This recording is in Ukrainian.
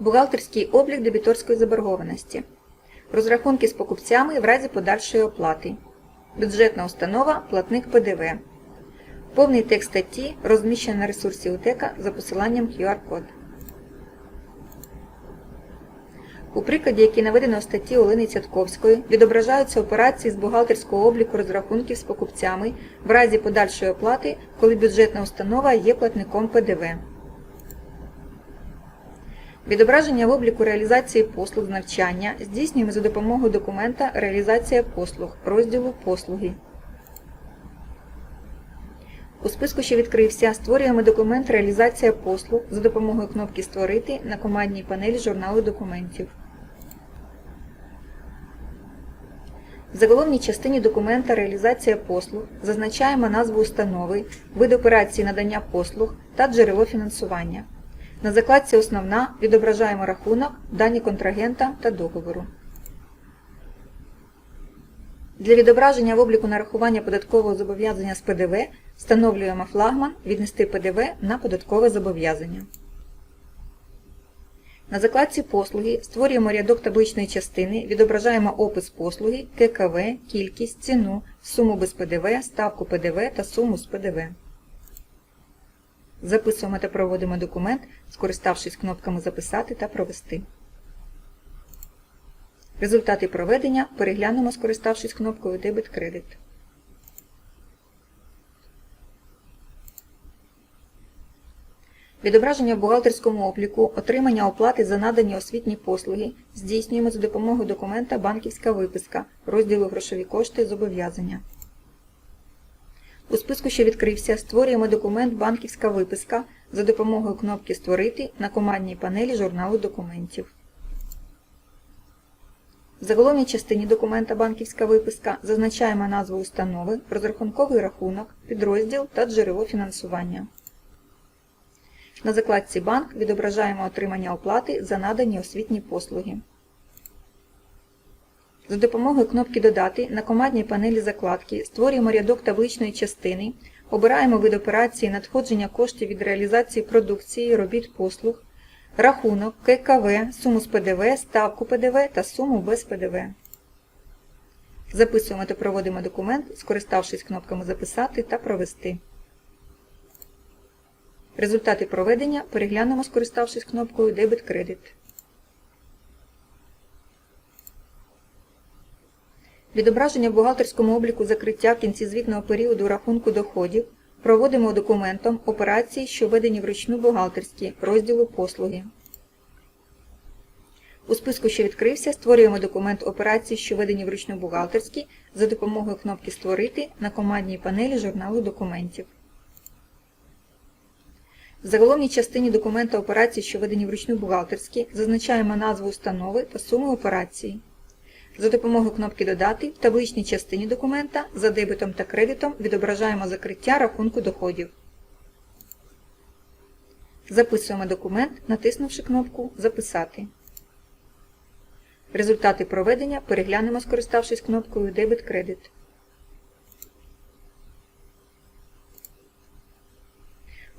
Бухгалтерський облік дебіторської заборгованості. Розрахунки з покупцями в разі подальшої оплати. Бюджетна установа, платник ПДВ. Повний текст статті розміщено на ресурсі УТЕКа за посиланням QR-код. У прикладі, який наведено у статті Олени Цятковської, відображаються операції з бухгалтерського обліку розрахунків з покупцями в разі подальшої оплати, коли бюджетна установа є платником ПДВ. Відображення в обліку реалізації послуг навчання здійснюємо за допомогою документа Реалізація послуг розділу Послуги. У списку, що відкрився, створюємо документ Реалізація послуг за допомогою кнопки Створити на командній панелі журналу документів. В заголовній частині документа Реалізація послуг зазначаємо назву установи, вид операції надання послуг та джерело фінансування. На закладці Основна відображаємо рахунок, дані контрагента та договору. Для відображення в обліку нарахування податкового зобов'язання з ПДВ встановлюємо флагман «Віднести ПДВ на податкове зобов'язання». На закладці Послуги створюємо рядок табличної частини, відображаємо опис послуги, ККВ, кількість, ціну, суму без ПДВ, ставку ПДВ та суму з ПДВ. Записуємо та проводимо документ, скориставшись кнопками Записати та Провести. Результати проведення переглянемо, скориставшись кнопкою Дебет-кредит. Відображення в бухгалтерському обліку, отримання оплати за надані освітні послуги здійснюємо за допомогою документа Банківська виписка розділу Грошові кошти зобов'язання. У списку, що відкрився, створюємо документ Банківська виписка за допомогою кнопки Створити на командній панелі журналу документів. В заголовній частині документа Банківська виписка зазначаємо назву установи, розрахунковий рахунок, підрозділ та джерело фінансування. На закладці Банк відображаємо отримання оплати за надані освітні послуги. За допомогою кнопки Додати на командній панелі закладки створюємо рядок табличної частини, обираємо вид операції надходження коштів від реалізації продукції, робіт послуг, рахунок, ККВ, суму з ПДВ, ставку ПДВ та суму без ПДВ. Записуємо та проводимо документ, скориставшись кнопками Записати та Провести. Результати проведення переглянемо, скориставшись кнопкою Дебет-кредит. Відображення в бухгалтерському обліку закриття в кінці звітного періоду рахунку доходів проводимо документом операції, що введені вручну бухгалтерські розділу послуги. У списку, що відкрився, створюємо документ операції, що введені вручну бухгалтерські за допомогою кнопки Створити на командній панелі журналу документів. В заголовній частині документа операції, що введені вручну бухгалтерські, зазначаємо назву установи та суму операції. За допомогою кнопки Додати в табличній частині документа за дебетом та кредитом відображаємо закриття рахунку доходів. Записуємо документ, натиснувши кнопку Записати. Результати проведення переглянемо, скориставшись кнопкою Дебет-кредит.